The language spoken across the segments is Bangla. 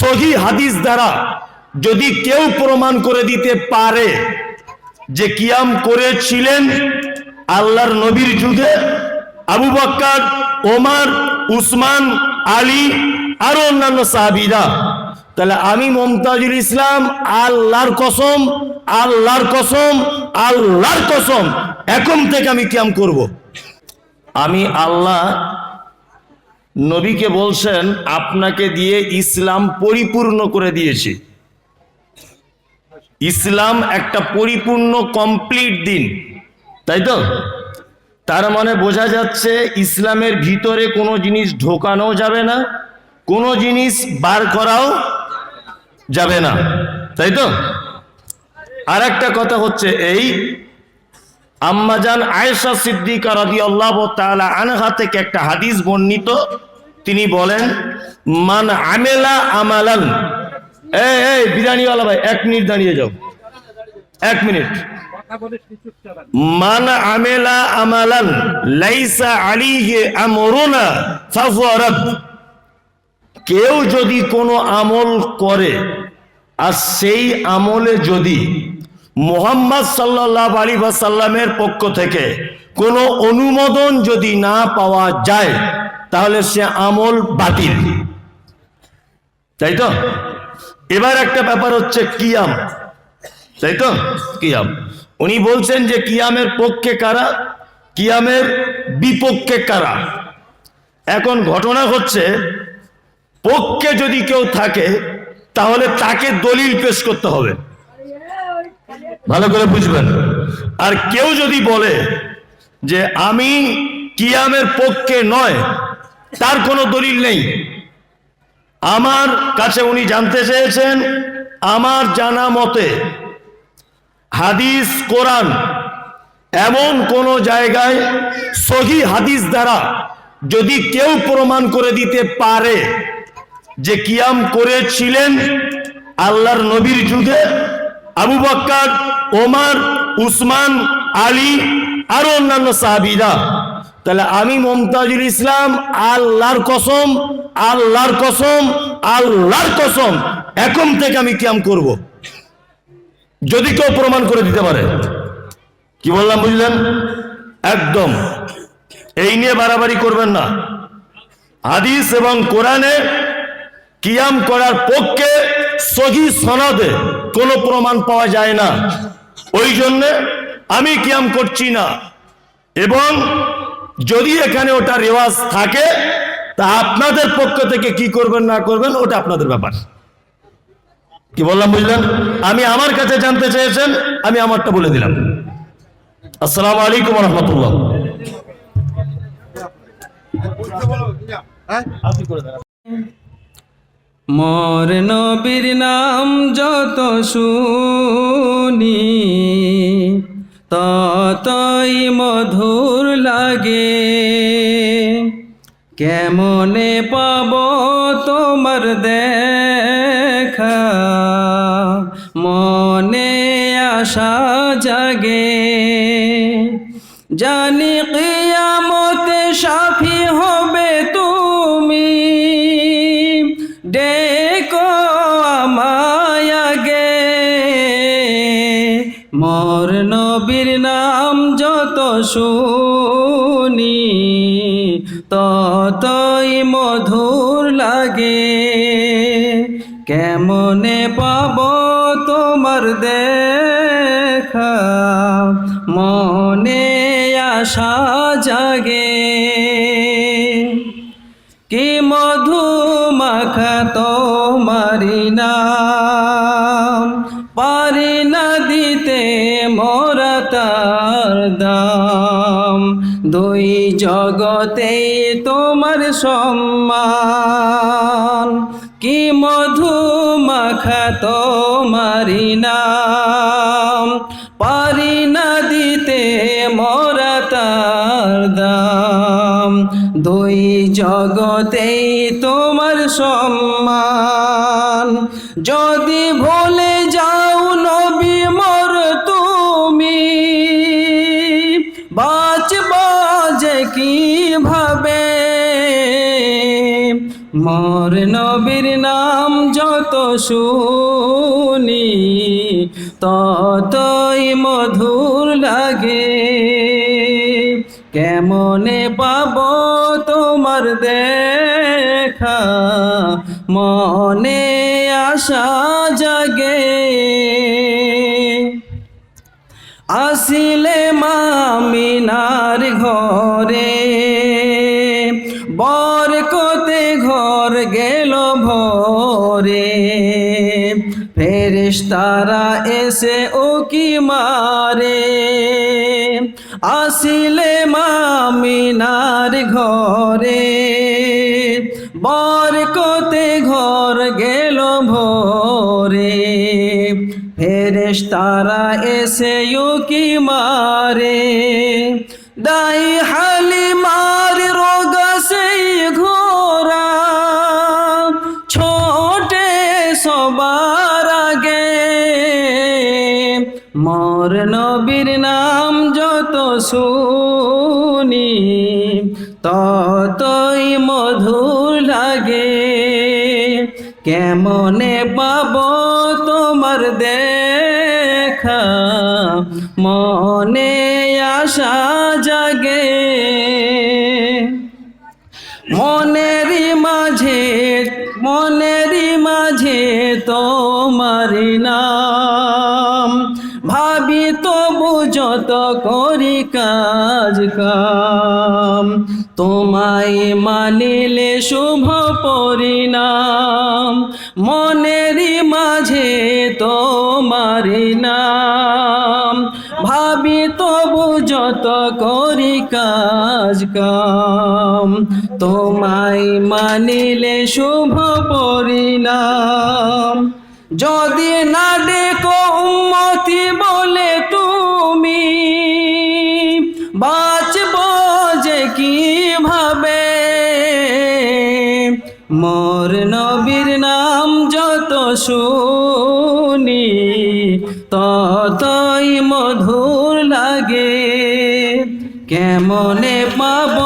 সহি হাদিস দ্বারা যদি কেউ প্রমাণ করে দিতে পারে যে কিয়াম করেছিলেন আল্লাহর নবীর যুগে, আবু বক্কর, ওমর, উসমান, আলী, আরও অন্যান্য সাহাবিরা, তাহলে আমি মমতাজুল ইসলাম আল্লাহর কসম আল্লাহর কসম আল্লাহর কসম, এখন থেকে আমি কিয়াম করব। আমি আল্লাহ নবীকে বলছেন, আপনাকে দিয়ে ইসলাম পরিপূর্ণ করে দিয়েছি। ইসলাম একটা পরিপূর্ণ, কমপ্লিট দিন। তাই তো? তার মানে বোঝা যাচ্ছে ইসলামের ভিতরে কোনো জিনিস ঢোকানো যাবে না, কোনো জিনিস বার করাও যাবে না। তাই তো? আর একটা কথা হচ্ছে এই আম্মাজান আয়েশা সিদ্দিকা রাদিয়াল্লাহু তাআলা আনহা থেকে একটা হাদিস বর্ণিত। তিনি বলেন, মান আমেলা আমালান। এই এই, বিরিয়ানিওয়ালা ভাই, এক মিনিট দাঁড়িয়ে যাও। এক মিনিট। মান আমেলা আমালান, লাইসা আলিহি আমরুনা ফাহুয়া রাদ। কেউ যদি কোনো আমল করে, আর সেই আমলে যদি মোহাম্মদ সাল্লাহ আলী সাল্লামের পক্ষ থেকে কোনো অনুমোদন যদি না পাওয়া যায়, তাহলে সে আমল বাতিল। তাই তো? এবার একটা ব্যাপার হচ্ছে কিয়াম। তাই তো? কিয়াম। উনি বলছেন যে কিয়ামের পক্ষে কারা? কিয়ামের বিপক্ষে কারা? এখন ঘটনা হচ্ছে, পক্ষে যদি কেউ থাকে, তাহলে তাকে দলিল পেশ করতে হবে। ভালো করে বুঝবেন। আর কেউ যদি বলে যে আমি কিয়ামের পক্ষে নয়, তার কোনো দলিল নেই। আমার কাছে উনি জানতে চেয়েছেন, আমার জানা মতে হাদিস, কোরআন এমন কোন জায়গায় সহি হাদিস দ্বারা যদি কেউ প্রমাণ করে দিতে পারে যে কিয়াম করেছিলেন আল্লাহর নবীর যুগে আবু বক্কর, ওমার, উসমান, আলী, আরও অন্যান্য সাহাবীরা। তাহলে আমি মমতাজুল ইসলাম, আল্লাহর কসম আল্লাহর কসম আল্লাহর কসম এখন থেকে আমি কিয়াম করব। যদি কেউ প্রমাণ করে দিতে পারে। কি বললাম, বুঝলেন? একদম। এই নিয়ে বাড়াবাড়ি করবেন না। হাদিস এবং কোরআনে কিয়াম করার পক্ষে সহি সনদে কোনো প্রমাণ পাওয়া যায় না। ওই জন্যে আমি কিয়াম করছি না। এবং যদি এখানে ওটা রেওয়াজ থাকে, তা আপনাদের পক্ষ থেকে কি করবেন, না করবেন, ওটা আপনাদের ব্যাপার। কি বললাম, বুঝলেন? আমি আমার কাছে জানতে চেয়েছেন, আমি আমারটা বলে দিলাম। আসসালামু আলাইকুম রহমতুল্লাহ মোর নবীর নাম যত শুনি, ততই মধুর লাগে। কেমনে পাব তোমার দেখা? মনে আশা জাগে। জানি মোর নবীর নাম যত শুনি, ততই মধুর লাগে। কেমনে পাব তোমার দেখা? মনে আশা জাগে। কি মধু মাখা তোমারি নাম দুই জগতে তোমার সম্মান। কি মধু মাখা তোমারি নাম? পারি না দিতে মোরা তার দাম। দুই জগতেই তোমার সম্মান। যদি ভুলে যাও নবী মোর তুমি, বাঁচব কীভাবে? মোর নবীর নাম যত শুনি, ততই মধুর লাগে। কেমনে পাব তোমার দেখা? মনে আশা জাগে। আসিলে ঘরে। বরকতে ঘর গেল ভরে। ফেরেশতারা এসে ও কি মারে। আসিলে মামিনার ঘরে। বরকতে ঘর গেল ভরে। ফেরেশ তারা এসে ও কি মারে। দাই হালি মার রোগ সেই ঘোরা। ছোটে সবার আগে মোর নবীর নাম যত শুনি, ততই মধুর লাগে। কেমনে পাব তোমার দেখা? মনে আশা জাগে। মনেরই মাঝে মনেরই মাঝে তোমার নাম। ভাবি তবু যত করি কাজ কাম। তোমায় মানিলে শুভ পরিণাম, মনেরই মাঝে তোমার নাম। ভাবি তবু যত করি কাজ কাম, তোমায় মানিলে শুভ পরিণাম। যদি না ডেকো উম্মতি বলে তুমি শুনি, ততই মধুর লাগে। কেমনে পাব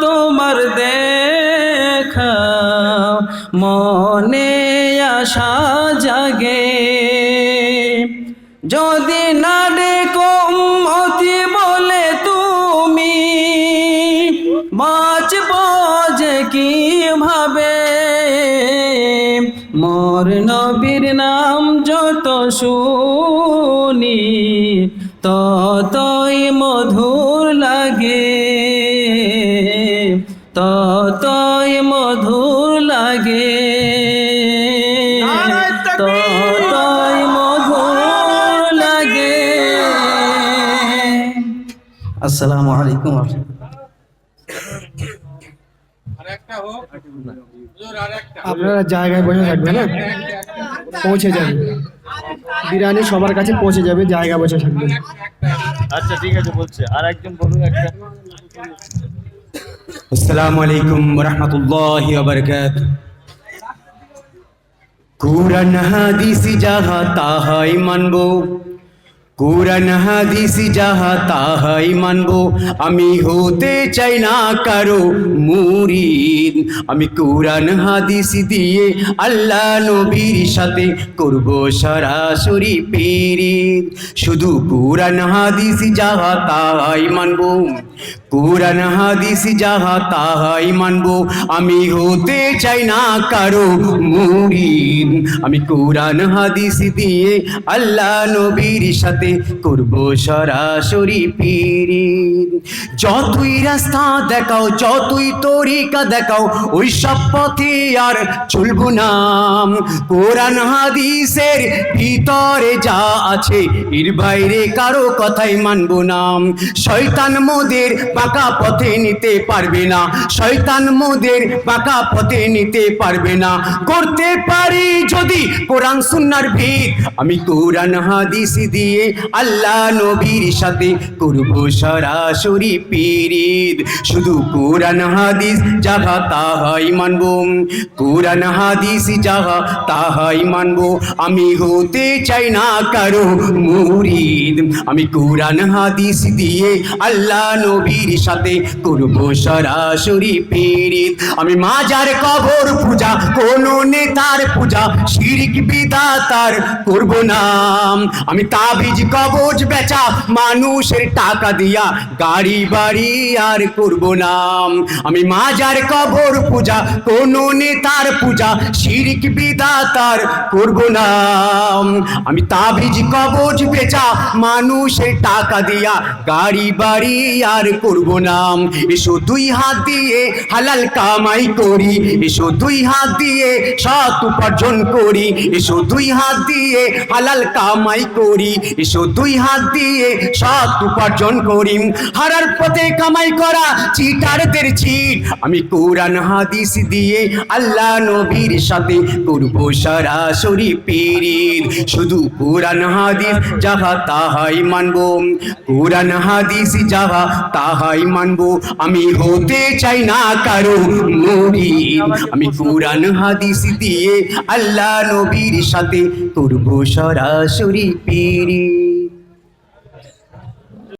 তোমার দেখা? মনে আশা জাগে। যদি না ডেকো উম্মতি বলে তুমি, বাঁচব যে কীভাবে নবীর নাম যত শুনি ততই মধুর লাগে। ততই মধুর লাগে। ততই মধুর লাগে। আসসালামু আলাইকুম আপনারা জায়গায় বসে থাকবেন না পৌঁছে যাবে। বিরিয়ানি সবার কাছে পৌঁছে যাবে জায়গা বসে থাকবেন আচ্ছা ঠিক আছে বলছে। আর একজন বলুন একটা। আসসালামু আলাইকুম রহমতুল্লাহি কুরআন হাদিস যাহা তাহাই মানবো। কুরআন হাদিস যাহা তাহাই মানবো। আমি হতে চাই না কারও মুরিদ আমি কুরআন, হাদিস দিয়ে আল্লাহ নবীর সাথে করব সরাসরি পীরিত শুধু কুরআন, হাদিস যাহা তাহাই মানবো। কুরআন, হাদিস যাহা তাহাই মানবো। আমি হতে চাই না কারও মুরিদ। আমি কুরআন, হাদিস দিয়ে আল্লাহ নবীর সাথে করব সরাসরি পীরিত যতই রাস্তা দেখাও, যতই তরিকা দেখাও ওই সব পথে আর চলবো না। কোরআন হাদিসের ভিতরে যা আছে, এর বাইরে কারও কথাই মানবো না। শয়তান মোদের পাকা পথে নিতে পারবে না। শয়তান মোদের পাকা পথে নিতে পারবে না। করতে পারি যদি কোরআন সুন্নার ভিত, আমি কোরআন হাদিস দিয়ে আল্লাহ নবীর সাথে করব সরাসরি পিরিত শুধু কোরআন হাদিস যাহা তাহাই মানব। কোরআন, হাদিস যাহা তাহাই মানব। আমি হতে চাই না কারও মুরিদ। আমি হাদিস দিয়ে আল্লাহ নবীর সাথে করব সরাসরি পিরিত আমি মাজার কবর পূজা, কোন নেতার পূজা, শিরিক বিদাতার করব না। আমি তাবিজ, কবজ বেচা, মানুষের টাকা দিয়া গাড়ি বাড়ি আর করব না। আমি মাজার কবর পূজা কোন নেতার পূজা? শিরিক বিদাতার করব না আমি তাবিজ কবজ বেচা মানুষের টাকা দিয়া, গাড়ি বাড়ি আর করব না এসো দুই হাত দিয়ে হালাল কামাই করি, এসো দুই হাত দিয়ে সৎ উপার্জন করি, এসো দুই হাত দিয়ে হালাল কামাই করি, এসো দুই হাত দিয়ে সৎ উপার্জন করি। হারার পথে কামাই করা চিটারদের চিট আমি কোরআন, হাদিস দিয়ে আল্লাহ নবীর সাথে করব সরাসরি পিরিত শুধু কোরআন, হাদিস যাহা তাহাই মানব, কোরআন, হাদিস যাহা তাহাই মানব, আমি হতে চাই না কারও মুরিদ। আমি কোরআন, হাদিস দিয়ে আল্লাহ নবীর সাথে করব সরাসরি পিরিত